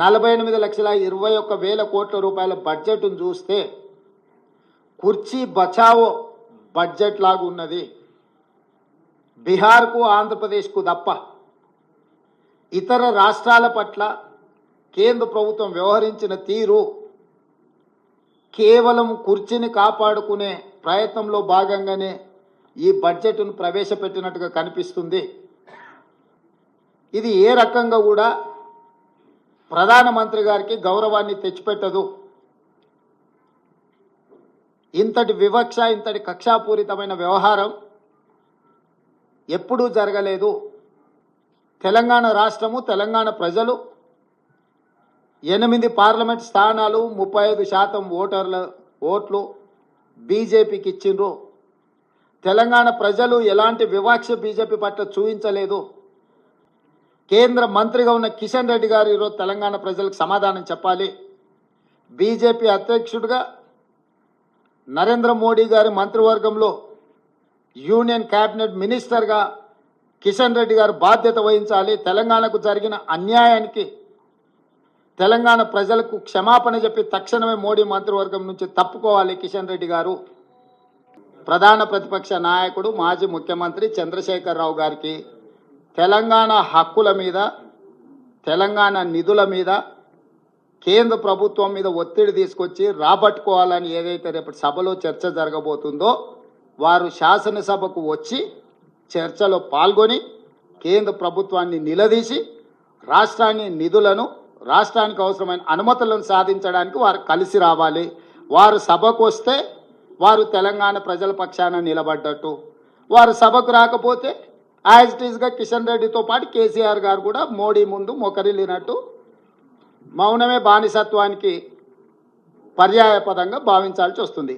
నలభై ఎనిమిది లక్షల ఇరవై ఒక్క వేల కోట్ల రూపాయల బడ్జెట్ను చూస్తే కుర్చీ బచావో బడ్జెట్ లాగా ఉన్నది. బీహార్కు ఆంధ్రప్రదేశ్కు తప్ప ఇతర రాష్ట్రాల పట్ల కేంద్ర ప్రభుత్వం వ్యవహరించిన తీరు కేవలం కుర్చీని కాపాడుకునే ప్రయత్నంలో భాగంగానే ఈ బడ్జెట్ను ప్రవేశపెట్టినట్టుగా కనిపిస్తుంది. ఇది ఏ రకంగా కూడా ప్రధానమంత్రి గారికి గౌరవాన్ని తెచ్చిపెట్టదు. ఇంతటి వివక్ష ఇంతటి కక్షాపూరితమైన వ్యవహారం ఎప్పుడూ జరగలేదు. తెలంగాణ రాష్ట్రము తెలంగాణ ప్రజలు ఎనిమిది పార్లమెంట్ స్థానాలు ముప్పై ఐదు శాతం ఓటర్ల ఓట్లు బీజేపీకి ఇచ్చిండ్రు. తెలంగాణ ప్రజలు ఎలాంటి వివక్ష బీజేపీ పట్ల చూపించలేదు కేంద్ర మంత్రిగా ఉన్న కిషన్ రెడ్డి గారు ఈరోజు తెలంగాణ ప్రజలకు సమాధానం చెప్పాలి. బీజేపీ అధ్యక్షుడిగా నరేంద్ర మోడీ గారి మంత్రివర్గంలో యూనియన్ క్యాబినెట్ మినిస్టర్గా కిషన్ రెడ్డి గారు బాధ్యత వహించాలి. తెలంగాణకు జరిగిన అన్యాయానికి తెలంగాణ ప్రజలకు క్షమాపణ చెప్పి తక్షణమే మోడీ మంత్రివర్గం నుంచి తప్పుకోవాలి కిషన్ రెడ్డి గారు. ప్రధాన ప్రతిపక్ష నాయకుడు మాజీ ముఖ్యమంత్రి చంద్రశేఖరరావు గారికి తెలంగాణ హక్కుల మీద తెలంగాణ నిధుల మీద కేంద్ర ప్రభుత్వం మీద ఒత్తిడి తీసుకొచ్చి రాబట్టుకోవాలని ఏదైతే రేపటి సభలో చర్చ జరగబోతుందో వారు శాసనసభకు వచ్చి చర్చలో పాల్గొని కేంద్ర ప్రభుత్వాన్ని నిలదీసి రాష్ట్రాన్ని నిధులను రాష్ట్రానికి అవసరమైన అనుమతులను సాధించడానికి వారు కలిసి రావాలి. వారు సభకు వస్తే వారు తెలంగాణ ప్రజల పక్షాన నిలబడ్డట్టు. వారు సభకు రాకపోతే యాజ్ ఇట్ ఈస్గా కిషన్ రెడ్డితో పాటు కేసీఆర్ గారు కూడా మోడీ ముందు మొకరిల్లినట్టు మౌనమే బానిసత్వానికి పర్యాయపదంగా భావించాల్సి వస్తుంది.